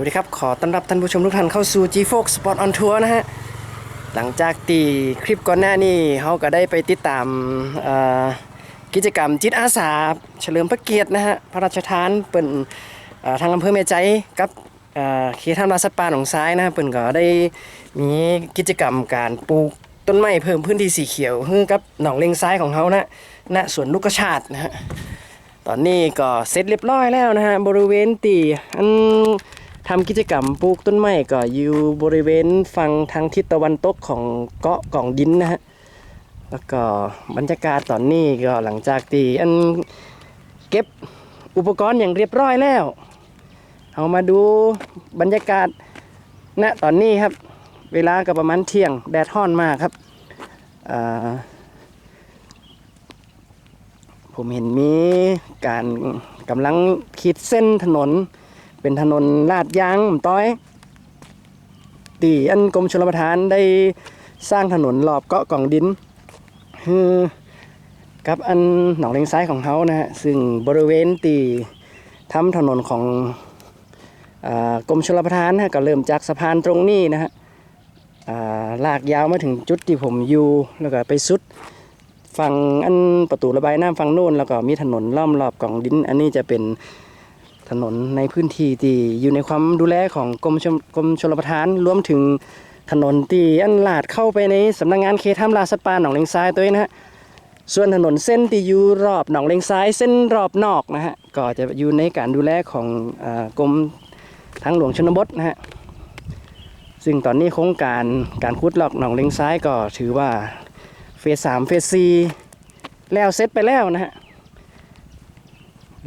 วัสดีครับ ขอต้อนรับท่านผู้ชมทุกท่านเข้าสู่ G Fox Sport on Tour นะฮะ หลังจากตีคลิปก่อนหน้านี้เขาก็ได้ไปติดตามกิจกรรมจิตอาสา เฉลิมพระเกียรตินะฮะ พระราชทานเป็นเอ่อทางอำเภอเมใจกับเขตท่ามราสัตป่าหนองซ้ายนะฮะเปิ่นก็ได้มีกิจกรรมการปลูกต้นไม้เพิ่มพื้นที่สีเขียวให้กับหนองเลงซ้ายของเขานะณสวนลูกกระชาตินะฮะ ตอนนี้ก็เสร็จเรียบร้อยแล้วนะฮะบริเวณตีอัน ทำกิจกรรมปลูกต้นไม้ก็อยู่บริเวณฝั่งทางทิศตะวันตกของเกาะกล่องดินนะฮะแล้วก็บรรยากาศตอนนี้ก็หลังจากตีอันเก็บอุปกรณ์อย่างเรียบร้อยแล้ว เอามาดูบรรยากาศณตอนนี้ครับ เวลาก็ประมาณเที่ยงแดดฮ้อนมากครับผมเห็นมีการกำลังขีดเส้นถนน เป็นถนนลาดยางต้อย ตีอันกรมชลประทานได้สร้างถนนรอบเกาะกล่องดินคือกับอันหนองเลงซ้ายของเขานะฮะซึ่งบริเวณตีทำถนนของอกรมชลประทานนะก็เริ่มจากสะพานตรงนี้นะฮะลากยาวมาถึงจุดที่ผมอยู่แล้วก็ไปสุดฝั่งอันประตูระบายน้ำฝั่งโน้นแล้วก็มีถนนล้อมรอบกล่องดิน อันนี้จะเป็น ถนนในพื้นที่ที่อยู่ในความดูแลของกรมชกรมชลประทานรวมถึงถนนที่อันลาดเข้าไปในสำนักงานเขตท่ามราสัตว์ป่าหนองเลงทรายตัวนี้นะฮะส่วนถนนเส้นที่อยู่รอบหนองเลงทราย เส้นรอบนอกนะฮะก็จะอยู่ในการดูแลของอกรมทางหลวงชนบทนะฮะซึ่งตอนนี้โครงการการขุดลอกหนองเลงซ้ายก็ถือว่าเฟสสามเฟสสี่แล้วเสร็จไปแล้วนะฮะ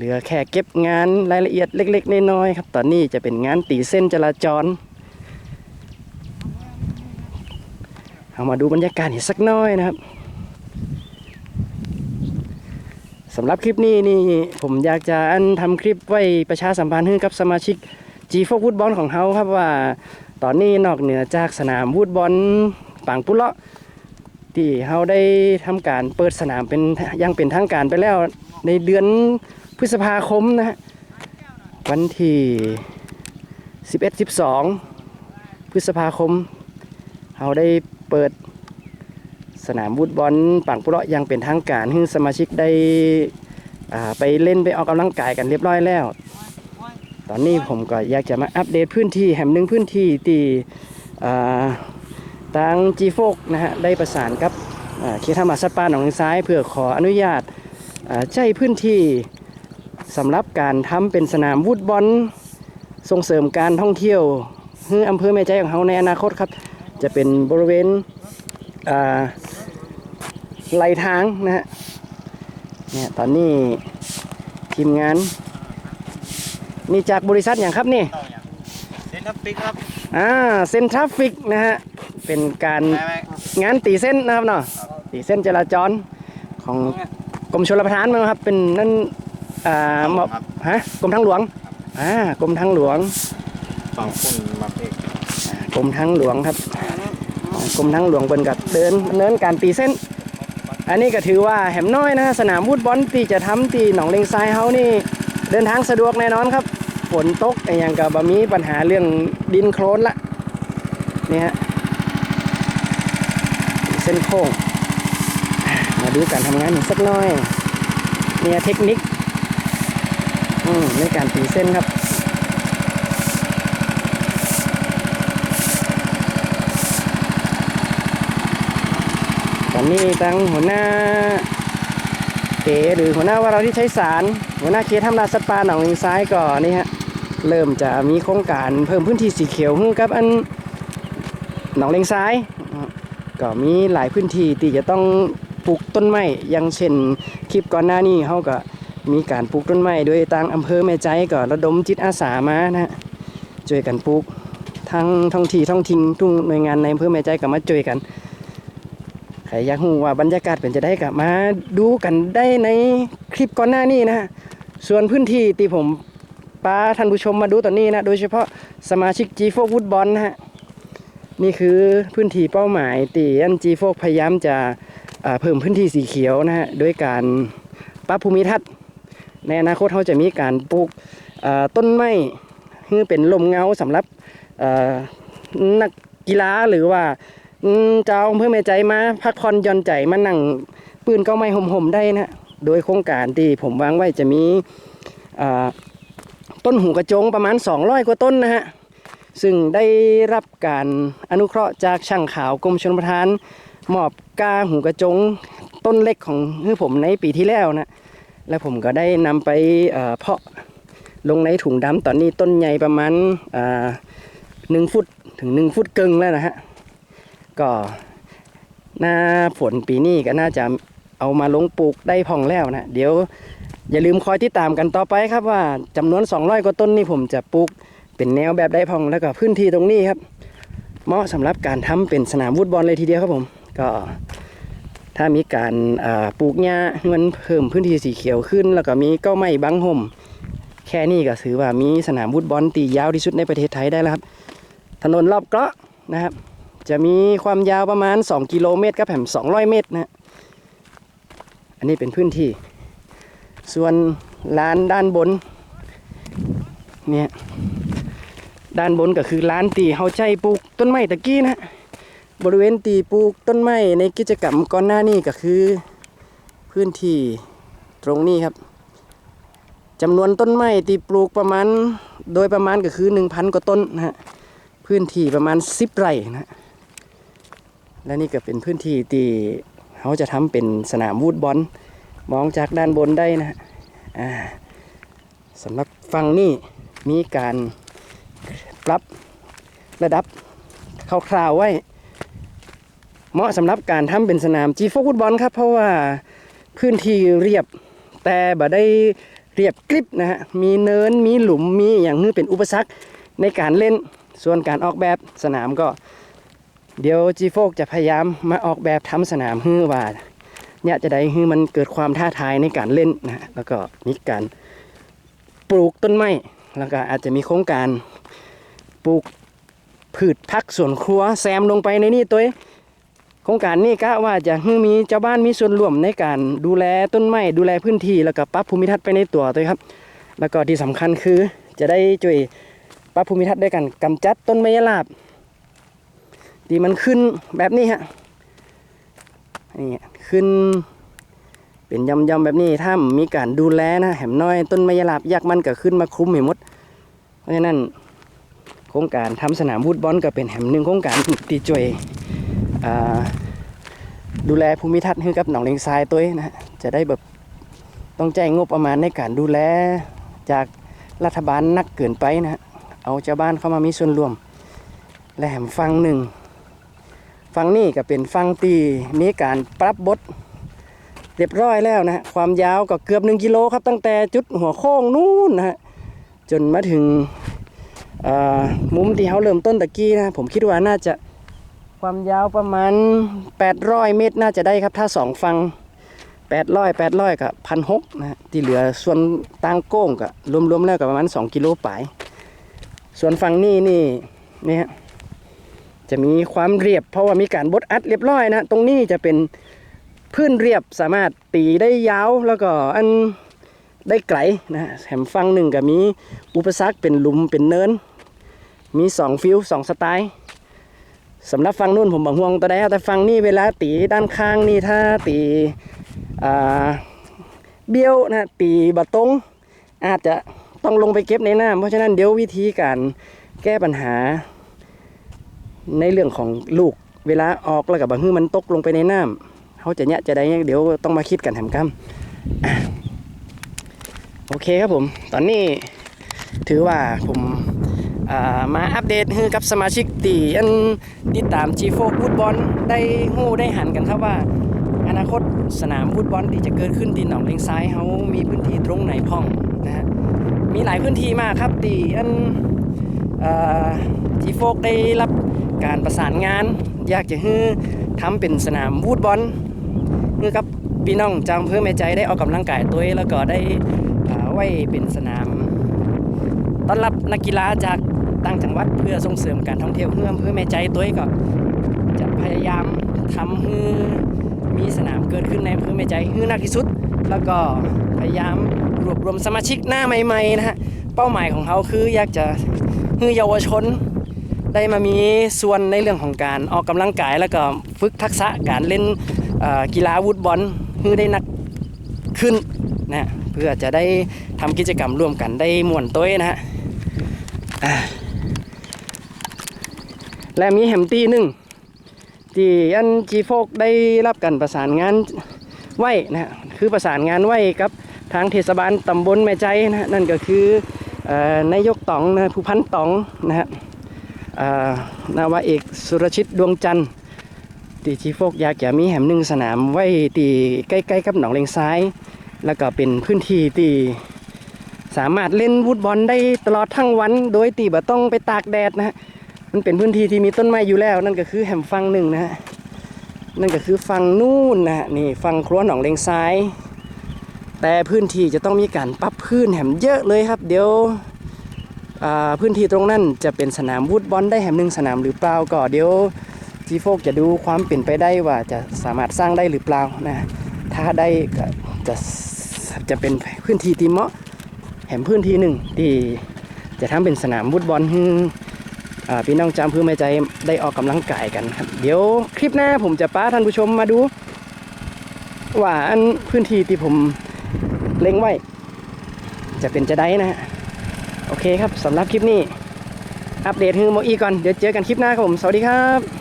เหลือแค่เก็บงานรายละเอียดเล็ก ๆ น้อยๆครับ ตอนนี้จะเป็นงานตีเส้นจราจรเอามาดูบรรยากาศอีกสักน้อยนะครับสำหรับคลิปนี้นี่ผมอยากจะอันทำคลิปไว้ประชาสัมพันธ์ให้กับสมาชิก G โฟฟุตบอลของเขาครับว่า ตอนนี้นอกเหนือจากสนามฟุตบอลปังปุเลาะที่เขาได้ทำการเปิดสนามเป็นยังเป็นทางการไปแล้วในเดือน พฤษภาคมนะฮะวันที่ 11 12 พฤษภาคมเขาได้เปิดสนามฟุตบอลปังปุระยังเป็นทางการให้สมาชิกได้อ่าไปเล่นไปออกกำลังกายกันเรียบร้อยแล้ว ตอนนี้ผมก็อยากจะมาอัปเดตพื้นที่แห่งหนึ่งพื้นที่ที่อ่าทางจีโฟกนะฮะได้ประสานกับเขตธรรมสัตว์ป่าหนองเลงซ้าย เพื่อขออนุญาตใช้พื้นที่ สำหรับการทำเป็นสนามวูดบอลส่งเสริมการท่องเที่ยวให้อำเภอแม่ใจของเขาในอนาคตครับ จะเป็นบริเวณอ่าไหลทางนะฮะเนี่ยตอนนี้ทีมงาน นี่จากบริษัทอย่างครับนี่เส้นทับปิกครับอ่าเส้นทราฟฟิกนะฮะเป็นการไม่ไม่งานตีเส้นนะครับเนาะตีเส้นจราจรของกรมชลประทานมั้งครับ เป็นนั่น อ่าหมอบครับ ฮะกรมทางหลวงอ่ากรมทางหลวงฝั่งคุณมาเอกกรมทางหลวงครับกรมทางหลวงเป็นกับเดินดำเนินการตีเส้น อันนี้ก็ถือว่าแหมน้อยนะสนามฟุตบอลที่จะทำที่หนองเลงทรายเฮานี่เดินทางสะดวกแน่นอนครับฝนตกอะไรอย่างกับบมีปัญหาเรื่องดินโคลนละนี่ฮะเส้นโค้ง มาดูการทำงานอีกสักหน้อย เนี่ยเทคนิคอืม ในการตีเส้นครับตอนนี้ตั้งหัวหน้าเก๋หรือหัวหน้าว่าเราที่ใช้สาร หัวหน้าเขตทำลาสัตว์ป่าหนองลิงซ้ายก่อนนี่ฮะเริ่มจะมีโครงการเพิ่มพื้นที่สีเขียวให้กับอันหนองเลงซ้าย ก็มีหลายพื้นที่ที่จะต้องปลูกต้นไม้อย่างเช่นคลิปก่อนหน้านี้เขาก็ มีการปลูกต้นไม้โดยทางอำเภอแม่ใจก็ระดมจิตอาสามานะฮะช่วยกันปลูกทั้งท้องที่ท้องถิ่นทุกหน่วยงานในอำเภอแม่ใจก็มาช่วยกันใครอยากรู้ว่าบรรยากาศเป็นจะได้กับมาดูกันได้ในคลิปก่อนหน้านี้นะฮะส่วนพื้นที่ที่ผมปาท่านผู้ชมมาดูตอนนี้นะ โดยเฉพาะสมาชิก G4 ฟุตบอลนะฮะนี่คือพื้นที่เป้าหมายตีอัน G4 พยายามจะเพิ่มพื้นที่สีเขียวนะฮะโดยการปรับภูมิทัศน์ ในอนาคตเขาจะมีการปลูกต้นไม้ใให้เป็นลมเงาสำหรับนักกีฬาหรือว่าเจ้าเพื่อแม่ใจมาพักผ่อนย่อนใจมานั่งปืนก้าไม้ห่มๆได้นะโดยโครงการที่ผมวางไว้จะมีต้นหูกระจงประมาณ 200 กว่าต้นนะฮะซึ่งได้รับการอนุเคราะห์จากช่างขาวกรมชลประทานมอบกาหูกระจงต้นเล็กของให้ผมในปีที่แล้วนะ แล้วผมก็ได้นำไปเพาะลงในถุงดำตอนนี้ต้นใหญ่ประมาณหนึ่งฟุตถึงหนึ่งฟุตเกิงแล้วนะฮะ ก็หน้าฝนปีนี้ก็น่าจะเอามาลงปลูกได้พองแล้วนะ เดี๋ยวอย่าลืมคอยติดตามกันต่อไปครับว่าจำนวน 200 กว่าต้นนี่ผมจะปลูกเป็นแนวแบบได้พองแล้วก็พื้นที่ตรงนี้ครับ เหมาะสำหรับการทำเป็นสนามฟุตบอลเลยทีเดียวครับผม ก็ ถ้ามีการปลูกหญ้าให้มันเพิ่มพื้นที่สีเขียวขึ้น แล้วก็มีเก้าไม้บังห่ม แค่นี้ก็ถือว่ามีสนามฟุตบอลตียาวที่สุดในประเทศไทยได้แล้วครับ ถนนรอบเกาะนะครับ จะมีความยาวประมาณ 2 กิโลเมตรครับแผม200 เมตรนะ อันนี้เป็นพื้นที่ ส่วนลานด้านบนเนี่ยด้านบนก็คือลานตีเฮาใจปลูกต้นไม้ตะกี้นะ บริเวณตีปลูกต้นไม้ในกิจกรรมก่อนหน้านี้ก็คือ พื้นที่ตรงนี้ครับจำนวนต้นไม้ตีปลูกประมาณโดยประมาณก็คือ 1,000 กว่าต้นนะฮะพื้นที่ประมาณ 10 ไร่นะฮะและนี่ก็เป็นพื้นที่ที่เขาจะทำเป็นสนามวูดบอลมองจากด้านบนได้นะฮะอ่าสำหรับฝั่งนี้มีการปรับระดับคร่าวๆไว้ เหมาะสำหรับการทำเป็นสนามจีโฟฟุตบอลครับเพราะว่าพื้นที่เรียบแต่บ่ได้เรียบกริบนะฮะมีเนินมีหลุมมีอย่างนี้เป็นอุปสรรคในการเล่นส่วนการออกแบบสนามก็ เดี๋ยวจีโฟกจะพยายามมาออกแบบทำสนามให้ว่าเนี่ยจะได้ให้มันเกิดความท้าทายในการเล่นนะฮะแล้วก็มีการปลูกต้นไม้แล้วก็อาจจะมีโครงการปลูกพืชพักสวนครัวแซมลงไปในนี่ตัวเอง โครงการนี้กะว่าจะให้มีเจ้าบ้านมีส่วนร่วมในการดูแลต้นไม้ดูแลพื้นที่แล้วก็ปรับภูมิทัศน์ไปในตัวด้วยครับ แล้วก็ที่สำคัญคือจะได้ช่วยปรับภูมิทัศน์ด้วยกันกำจัดต้นไม้ลาบที่มันขึ้นแบบนี้ฮะนี่ขึ้น เป็นยำๆแบบนี้ถ้ามีการดูแลนะแหมน้อยต้นไม้ลาบยักมันก็ขึ้นมาคลุมให้หมด เพราะฉะนั้นโครงการทำสนามฟุตบอลก็เป็นแหมหนึ่งโครงการที่ช่วย ดูแลภูมิทัศน์ให้กับหนองเลงทรายตัวนะฮะจะได้แบบต้องแจ้งงบประมาณในการดูแลจากรัฐบาลนักเกินไปนะฮะเอาชาวบ้านเข้ามามีส่วนร่วม และแหมฟังหนึ่งฟังนี่ก็เป็นฟังตีมีการปรับบทเรียบร้อยแล้วนะฮะความยาวก็เกือบ1กิโลครับตั้งแต่จุดหัวโค้งนู้นนะฮะจนมาถึงมุมที่เขาเริ่มต้นตะกี้นะผมคิดว่าน่าจะ ความยาวประมาณ 800 เมตรน่าจะได้ครับ ถ้าสองฟัง 800 800กับพันหนะฮะที่เหลือส่วนต่างโก้งก็รวมๆแล้วก็ประมาณ 2 กิโลปลายส่วนฝั่งนี้นี่นี่ฮะจะมีความเรียบเพราะว่ามีการบดอัดเรียบร้อยนะตรงนี้จะเป็นพื้นเรียบสามารถตีได้ยาวแล้วก็อันได้ไกลนะแถมฝั่งหนึ่งก็มีอุปสรรคเป็นหลุมเป็นเนิน มีสองฟิวสองสไตล์ สำหรับฟังนู่นผมบอกห่วงตัวใดแต่ฟังนี่เวลาตีด้านข้างนี่ถ้าตีเบี้ยวนะตีบะตรงอาจจะต้องลงไปเก็บในน้ำเพราะฉะนั้นเดี๋ยววิธีการแก้ปัญหา ในเรื่องของลูกเวลาออกแล้วกับบางทีมันตกลงไปในน้ำเขาจะเนี้ยจะได้เดี๋ยวต้องมาคิดกันแถมกัมโอเคครับผม ตอนนี้ถือว่าผม มาอัปเดตให้กับสมาชิกตีอันติดตาม G4 ฟุตบอลได้หู้ได้หันกันครับว่า อนาคตสนามฟุตบอลที่จะเกิดขึ้นที่หนองเลงซ้ายเขามีพื้นที่ตรงไหนพ่องนะฮะมีหลายพื้นที่มากครับตีอันอ่า G4 ได้รับการประสานงาน อยากจะให้ทำเป็นสนามฟุตบอลเพื่อกับพี่น้องจางเพื่อแม่ใจได้ออกกำลังกายตัวเองแล้วก็ได้อ่าไว้เป็นสนามต้อนรับนักกีฬาจาก ต่างจังหวัดเพื่อส่งเสริมการท่องเที่ยวเพื่อเพื่อแม่ใจตัวเองก็จะพยายามทำให้มีสนามเกิดขึ้นในอำเภอแม่ใจให้นักที่สุด แล้วก็พยายามรวบรวมสมาชิกหน้าใหม่ๆนะฮะเป้าหมายของเขาคืออยากจะให้เยาวชนได้มามีส่วนในเรื่องของการออกกำลังกายแล้วก็ฝึกทักษะการเล่นกีฬาวุดบอลให้ได้นักขึ้นนะเพื่อจะได้ทำกิจกรรมร่วมกันได้ม่วนต้วยนะฮะ และมีแฮมตี้หนึ่งที่อันจีโฟกได้รับการประสานงานไว้นะฮะคือประสานงานไว้กับทางเทศบาลตำบลแม่ใจนะฮะนั่นก็คือนายกตองนะผู้พันตองนะฮะนาวาเอกสุรชิตดวงจันทร์ตีจีโฟกอยากจะมีแหมหนึ่งสนามไว้ตีใกล้ๆกับหนองเลงซ้าย แล้วก็เป็นพื้นที่ที่สามารถเล่นฟุตบอลได้ตลอดทั้งวัน โดยตีบ่ต้องไปตากแดดนะฮะ มันเป็นพื้นที่ที่มีต้นไม้อยู่แล้ว นั่นก็คือแหมฟังหนึ่งนะฮะนั่นก็คือฟังนู่นนะฮะนี่ฟังครัวหนองเลงซ้าย แต่พื้นที่จะต้องมีการปรับพื้นแหมเยอะเลยครับ เดี๋ยวพื้นที่ตรงนั้นจะเป็นสนามวูดบอลได้แห่งหนึ่งสนามหรือเปล่าก็เดี๋ยวจีโฟกจะดูความเป็นไปได้ว่าจะสามารถสร้างได้หรือเปล่านะถ้าได้ก็จะจะเป็นพื้นที่ที่เหมาะแห่งพื้นที่หนึ่งที่จะทำเป็นสนามวูดบอล พี่น้องจำพื้นไม่ใจได้ออกกำลังกายกันครับ เดี๋ยวคลิปหน้าผมจะป้าท่านผู้ชมมาดู ว่าอันพื้นที่ที่ผมเล็งไว้ จะเป็นจะได้นะฮะโอเคครับสำหรับคลิปนี้ อัปเดตฮือโมอีก่อน เดี๋ยวเจอกันคลิปหน้าครับผม สวัสดีครับ